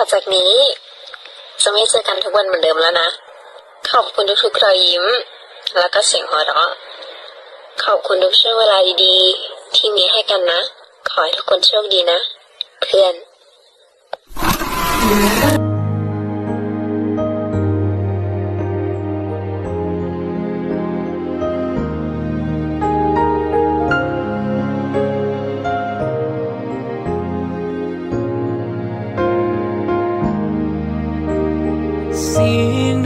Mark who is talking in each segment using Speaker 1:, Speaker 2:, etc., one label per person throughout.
Speaker 1: ต่อจากนี้จะไม่เจอกันทุกวันเหมือนเดิมแล้วนะ ขอบคุณทุกๆรอยยิ้ม แล้วก็เสียงหัวเราะ ขอบคุณทุกช่วงเวลาดีๆ ที่มีให้กันนะ ขอให้ทุกคนโชคดีนะ เพื่อน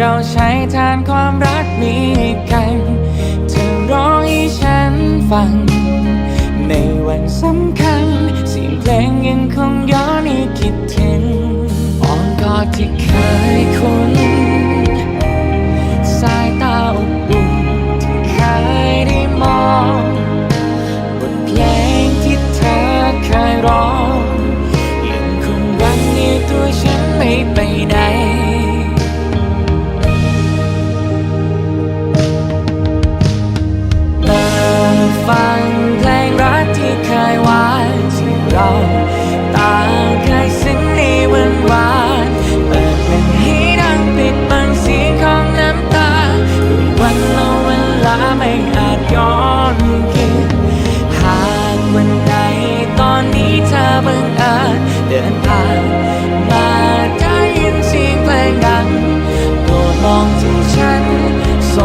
Speaker 2: เราใช้แทนความรักมีกันเธอร้องให้ฉันฟัง ในวันสำคัญเสียงเพลงยังคงย้อนให้คิดถึงอ้อนกอดที่เคยคุ้น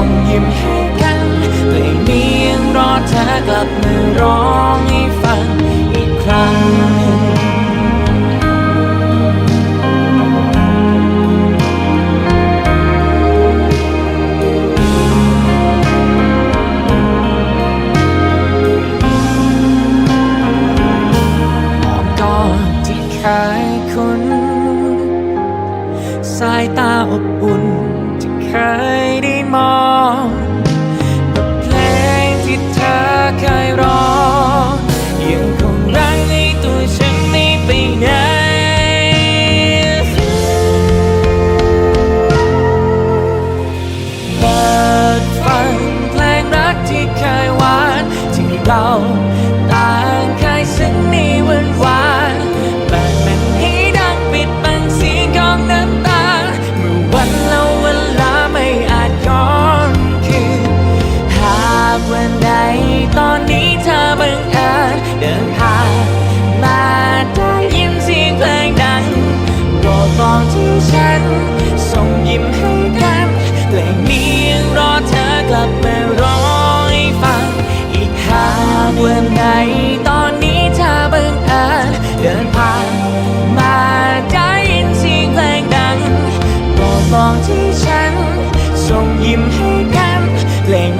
Speaker 2: ส่งยิ้มให้กันเพลงนี้ยังรอเธอกลับมาร้องให้ฟังอีกครั้งหนึ่งอ้อมกอดที่เคยคุ้นสายตาอบอุ่นที่เคย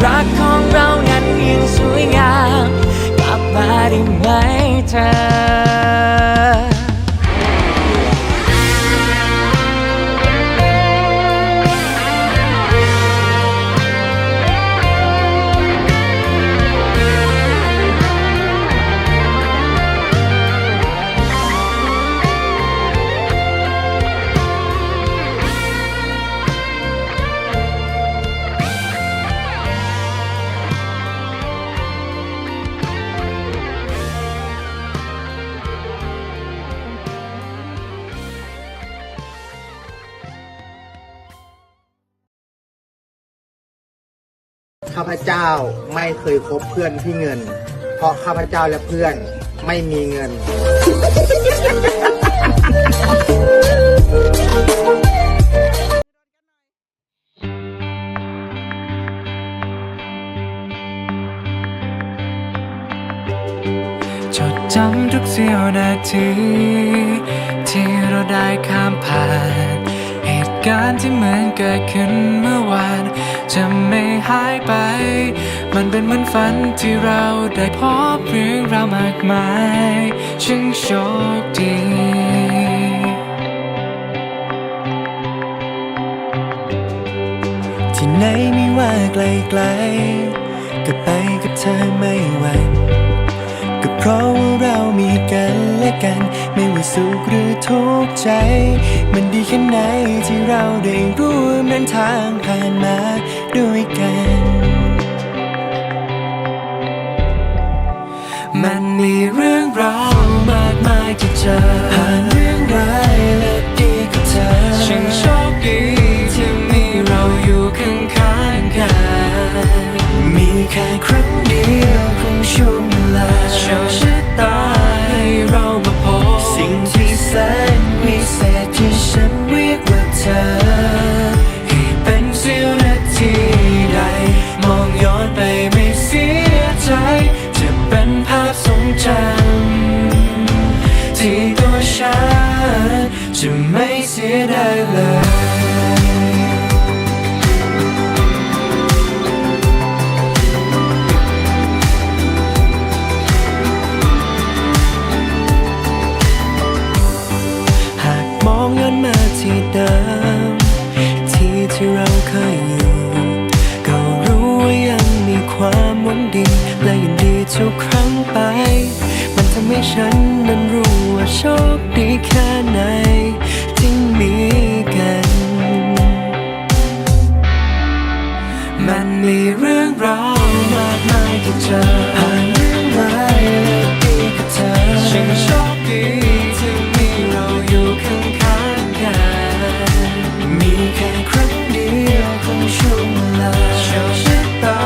Speaker 2: รักของเรานั้นยังสวยงามกลับมาได้ไหมเธอ
Speaker 3: ข้าพเจ้าไม่เคยคบเพื่อนที่เงิน เพราะข้าพเจ้าและเพื่อนไม่มีเงิน จดจำทุก
Speaker 2: เสี้
Speaker 4: ยวนาที ที่เราได้ข้ามผ่าน เหตุการณ์ที่เหมือนเกิดขึ้นเมื่อวาน จะไม่หายไป มันเป็นเหมือนฝันที่เราได้พบเรื่องราวมากมายช่างโชคดีที่ไหนไม่ว่าไกลๆก็ไปกับเธอไม่หวั่นก็เพราะว่าเรามีกันและกัน ไม่ว่าสุขหรือทุกข์ใจ มันดีแค่ไหนที่เราได้ร่วมเดินทางผ่านมา ด้วยกัน มันมีเรื่องราวมากมายที่เจอผ่านเรื่องร้ายและดีกับเธอฉันโชคดีที่มีเราอยู่ข้างๆกัน มีแค่ครั้ง เรามากมายที่เจอผ่านเรื่องร้ายและดีกับเธอช่างโชคดีที่มีเราอยู่ข้างๆกัน มีแค่ครั้งเดียวของช่วงเวลาโชคชะตา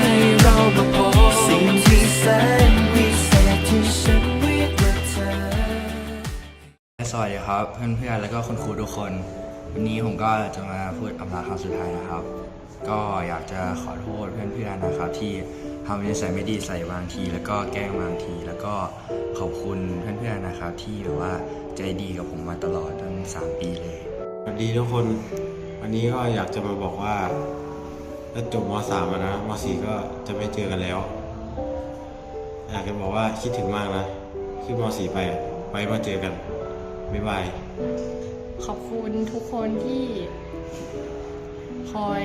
Speaker 4: ให้เรามาพบสิ่งที่แสนวิเศษที่ฉันเรียกว่าเธอ
Speaker 5: สวัสดีครับเพื่อนๆแล้วก็คุณครูทุกคน วันนี้ผมก็จะมาพูดอำลาครั้งสุดท้ายนะครับ ก็อยากจะขอโทษเพื่อนๆนะครับที่ทำนิสัยไม่ดีใส่บางที แล้วก็แกล้งบางที แล้วก็ขอบคุณเพื่อนๆนะครับ ที่แบบว่าใจดีกับผมมาตลอดตั้งสามปีเลย
Speaker 6: สวัสดีทุกคน วันนี้ก็อยากจะมาบอกว่าถ้าจบม .3 อะนะม .4 ก็จะไม่เจอกันแล้ว อยากจะบอกว่าคิดถึงมากนะขึ้นม .4 ไปอะไว้มาเจอกันบ๊ายบาย
Speaker 7: ขอบคุณทุกคนที่คอย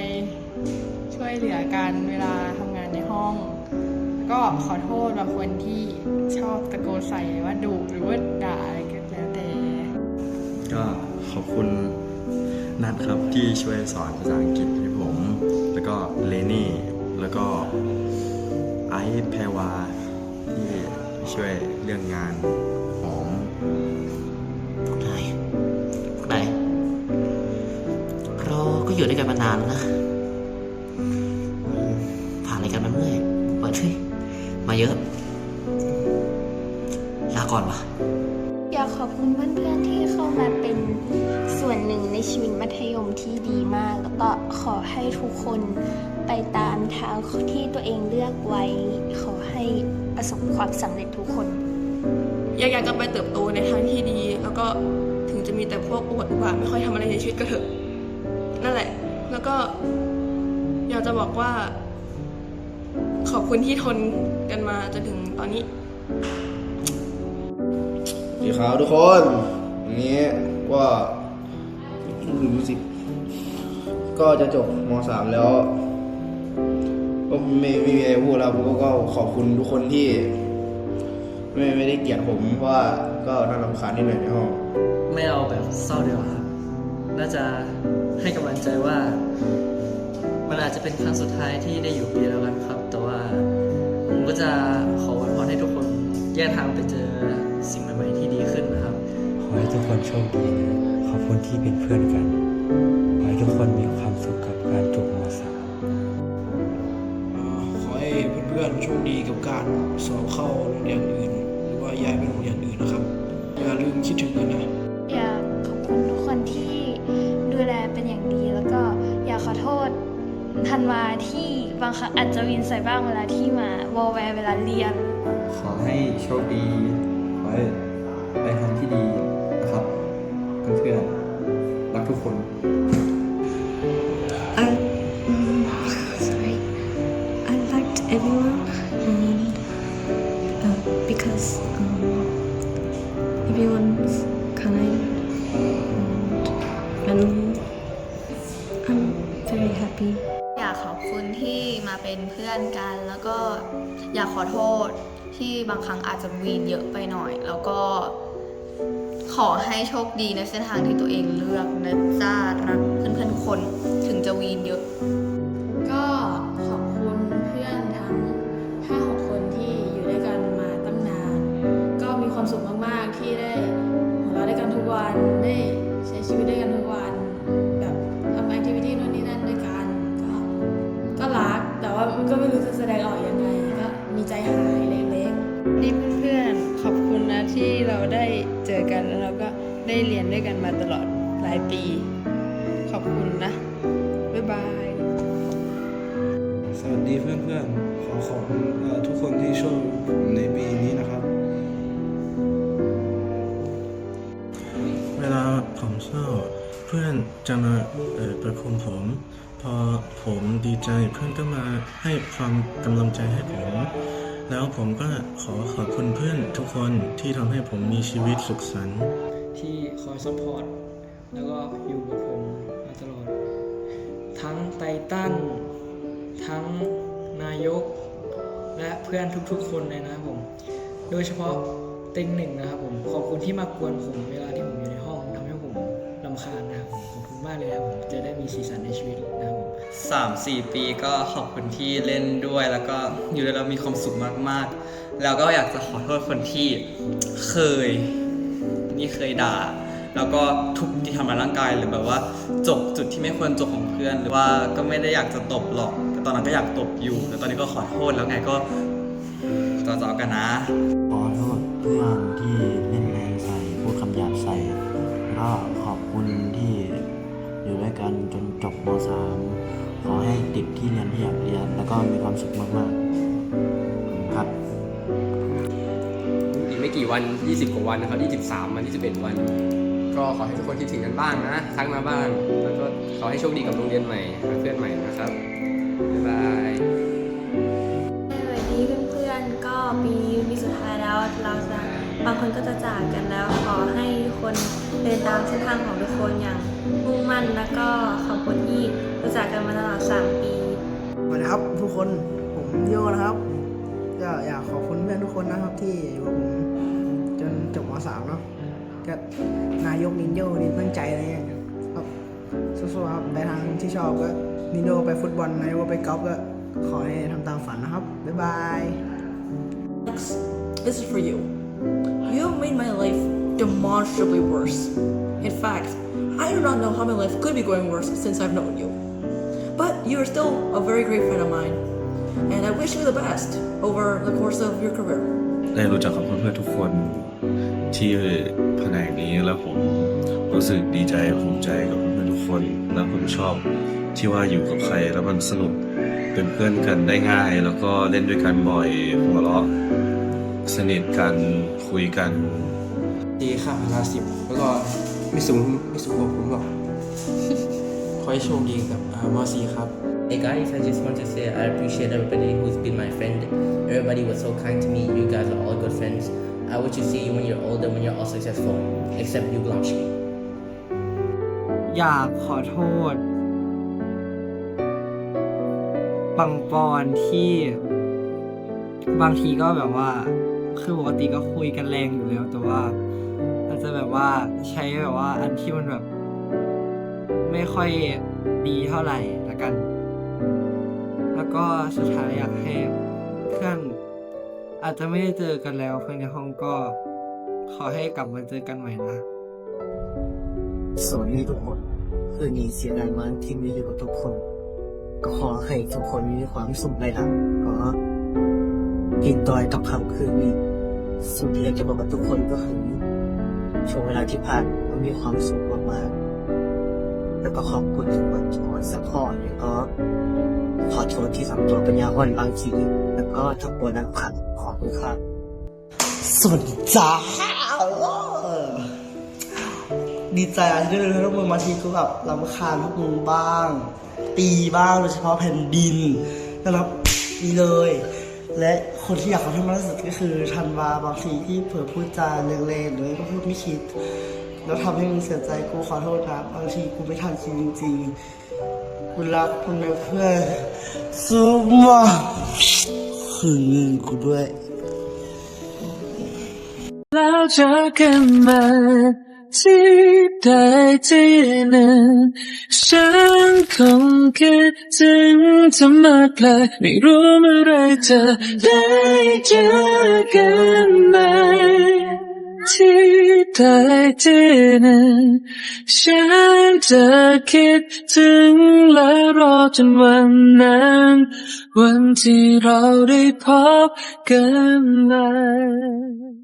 Speaker 7: ช่วยเหลือกันเวลาทำงานในห้อง ก็ขอโทษบางคนที่ชอบตะโกนใส่ว่าดุหรือว่าด่าอะไรกันแล้วแต่
Speaker 8: ก็ขอบคุณนัดครับที่ช่วยสอนภาษาอังกฤษให้ผม แล้วก็เลนี่ แล้วก็ไอซ์แพรวาที่ช่วยเรื่องงานหอม
Speaker 3: พวกนายพวกนายเราก็อยู่ด้วยกันมานานแล้วนะ เปิดเฮ้ยมาเยอะ ลาก่อนวะ
Speaker 9: อยากขอบคุณเพื่อนๆที่เข้ามาเป็นส่วนหนึ่งในชีวิตมัธยมที่ดีมาก แล้วก็ขอให้ทุกคนไปตามทางที่ตัวเองเลือกไว้ ขอให้ประสบความสำเร็จทุกคน
Speaker 7: อยากอยากจะไปเติบโตในทางที่ดี แล้วก็ถึงจะมีแต่พวกอวดอุบาทไม่ค่อยทำอะไรในชีวิตก็เถอะ นั่นแหละ แล้วก็อยากจะบอกว่า ขอบคุณที่ทนกันมาจนถึงตอนนี้
Speaker 10: สวัสดีครับทุกคนวันนี้ก็รู้สึกก็จะจบม .3 แล้ว ก็ไม่ไม่มีอะไรพูดแล้วผมก็ขอบคุณทุกคนที่ ไม่ไม่ได้เกลียดผมเพราะว่าก็น่ารำคาญนิดหน่อยในห้อง
Speaker 4: ไม่เอาแบบเศร้าเดียวาครับ น่าจะให้กำลังใจว่า มันอาจจะเป็นครั้งสุดท้ายที่ได้อยู่ปีเดียวกันครับแต่ว่าผม ก็จะขออวยพรให้ทุกคนแยกทางไปเจอสิ่งใหม่ๆที่ดีขึ้นนะครับ
Speaker 11: ขอให้ทุกคนโชคดีนะ ขอบคุณที่เป็นเพื่อนกัน ขอให้ทุกคนมีความสุขกับการจบม .3
Speaker 12: ขอให้เพื่อนๆโชคดีกับการสอบเข้าโรงเรียนอื่น หรือว่าย้ายไปโรงเรียนอื่นนะครับ อย่าลืมคิดถึงกันนะ
Speaker 9: อยากขอบคุณทุกคนที่ดูแลเป็นอย่างดี แล้วก็อยากขอโทษทันวาที่บางครั้งอาจจะวินใส่บ้างเวลาที่มา วอลแวร์เวลาเรียน
Speaker 5: ขอให้โชคดี ขอ
Speaker 8: ให้ไปทางที่ดีนะครับเพื่อนๆรักทุกคน
Speaker 9: I, um, sorry. I liked everyone, and uh, because
Speaker 13: คุณที่มาเป็นเพื่อนกัน แล้วก็อยากขอโทษที่บางครั้งอาจจะวีนเยอะไปหน่อย แล้วก็ขอให้โชคดีในเส้นทางที่ตัวเองเลือกนะจ้ารักเพื่อนๆทุกคนถึงจะวีนเยอะ
Speaker 14: อกันแล้
Speaker 13: วเราก็ได้เรียนด้วยกันมาตลอดหลายปี ขอบคุณนะ บ๊ายบาย
Speaker 15: สวัสดีเพื่อนๆ ขอขอบคุณเอ่อทุกคนที่ช่วยผมในปีนี้นะครับ
Speaker 5: เวลาผมเศร้าเพื่อนจะมาประคุมผม พอผมดีใจเพื่อนก็มาให้ความกำลังใจให้ผม แล้วผมก็ขอขอบคุณเพื่อนทุกคนที่ทำให้ผมมีชีวิตสุขสันต์
Speaker 15: ที่คอยซัพพอร์ตแล้วก็อยู่กับผมมาตลอด ทั้งไตตันทั้งนายก และเพื่อนทุกๆ คนเลยนะครับผม โดยเฉพาะเต็งหนึ่งนะครับผม ขอบคุณที่มากวนผมเวลาที่ผมอยู่ในห้องทำให้ผมลำคาญนะครับผมขอบคุณมากเลยนะครับผมจะได้มีสีสันในชีวิตนะครับ
Speaker 16: สามสี่ปีก็ขอบคุณที่เล่นด้วย แล้วก็อยู่ด้วยเรามีความสุขมากๆ แล้วก็อยากจะขอโทษคนที่เคยนี่เคยด่า แล้วก็ทุบที่ทำร้ายร่างกายหรือแบบว่าจบจุดที่ไม่ควรจบของเพื่อน หรือว่าก็ไม่ได้อยากจะตบหรอกแต่ตอนนั้นก็อยากตบอยู่แต่ตอนนี้ก็ขอโทษแล้วไงก็ต่อๆกันนะ
Speaker 17: ขอโทษเพื่อนที่เล่นแรงใส่พูดคำหยาบใส่ก็ขอบคุณที่อยู่ด้วยกันจนจบม .3 ขอให้ติดที่เรียนที่อยากเรียน แล้วก็มีความสุขมากๆครับ
Speaker 18: อีกไม่กี่วัน 20 กว่าวันนะครับ 23 วัน21 วัน ก็ขอให้ทุกคนคิดถึงกันบ้างนะทักมาบ้าง แล้วก็ขอให้โชคดีกับโรงเรียนใหม่หาเพื่อนใหม่นะครับ บ๊ายบาย
Speaker 19: สวัสดีเพื่อนๆ ก็ปีปีสุดท้ายแล้วเราจะบางคนก็จะจากกันแล้ว ขอให้ทุกคนเดินตามเส้นทางของทุกคนอย่าง มุ่งมั่นแล้วก็ขอบคุณที่รู้จักกันมาตลอด 3 ปี
Speaker 20: สวัสดีครับทุกคนผมโยนะครับ ก็อยากขอบคุณเพื่อนทุกคนนะครับที่อยู่กับผมจนจบม .3 เนาะก็นายกนินโยนี่ตั้งใจอะไรเงี้ยครับสู้ๆครับไปทางที่ชอบก็นินโยไปฟุตบอลนายกไปกอล์ฟก็ขอให้ทำตามฝันนะครับ บ๊ายบาย
Speaker 7: This is for you. You have made my life demonstrably worse. In fact, I do not know how my life could be going worse since I've known you. But you are still a very great friend of mine, and I wish you the best over the course of your career.
Speaker 6: ได้รู้จักกับเพื่อนๆทุกคนที่แผนกนี้แล้วผมรู้สึกดีใจภูมิใจกับเพื่อนๆทุกคน แล้วผมชอบที่ว่าอยู่กับใครแล้วมันสนุกเป็นเพื่อนกันได้ง่าย แล้วก็เล่นด้วยกันบ่อยหัวเราะสนิทกันคุยกัน
Speaker 15: ดีค่ะพลาสิบแล้วก็ ไม่สูงไม่สูงกว่าผมหรอก ขอให้โชคดีกับอ่ามสี่ครับ
Speaker 21: Hey guys, I just want to say I appreciate everybody who's been my friend. Everybody was so kind to me. You guys are all good friends. I wish to see you when you're older, when you're all successful, except you, Blanche.
Speaker 2: อยากขอโทษปังปอนที่ บางทีก็แบบว่า คือปกติก็คุยกันแรงอยู่แล้วแต่ว่าอา จะแบบว่าใช้แบบว่าอันที่มันแบบ ไม่ค่อยดีเท่าไหร่ละกัน แล้วก็สุดท้ายอยากให้เพื่อนอาจจะไม่ได้เจอกันแล้วเพื่อนในห้องก็ ขอให้กลับมาเจอกันใหม่นะ
Speaker 20: สวัสดีทุกคนคืนนี้เสียดายมากที่ไม่อยู่กับทุกคน ก็ขอให้ทุกคนมีความสุขในหลังก็กินดอยกับคำคืนนี้สิ่งที่อยากจะบอกกับทุกคนก็คือ ช่วงเวลาที่ผ่านมันมีความสุขมากๆแล้วก็ขอบคุณทุกคนที่คอยซัพพอร์ตแล้วก็ขอโทษที่ทำตัวป็นยาอ่อนบางทีแล้วก็ทำตัวนักขัดขอบคุณครับ
Speaker 8: สวัสดีจ้าดีใจอะที่ได้เจอพวกมึงบาทีก็แบบรำคาญพวกมึงบ้าง ตีบ้างโดยเฉพาะแผ่นดินนะครับนี่เลย และ คนที่อยากขอโทษมากที่สุดก็คือธันวาบางทีที่เผลอพูดจาเล่นๆหรือก็พูดไม่คิด แล้วทำให้มึงเสียใจกูขอโทษนะบางทีกูไม่ทันคิดจริงๆกูรักมึงนะเพื่อนซูมาคืนเงินกูด้วย
Speaker 4: แล้วเจอกันมา ที่ใดที่หนึ่งฉันคงคิดถึงเธอมากเลยไม่รู้เมื่อไรจะได้เจอกันไหมที่ใดที่หนึ่งฉันจะคิดถึงและรอจนวันนั้น วันที่เราได้พบกันเลย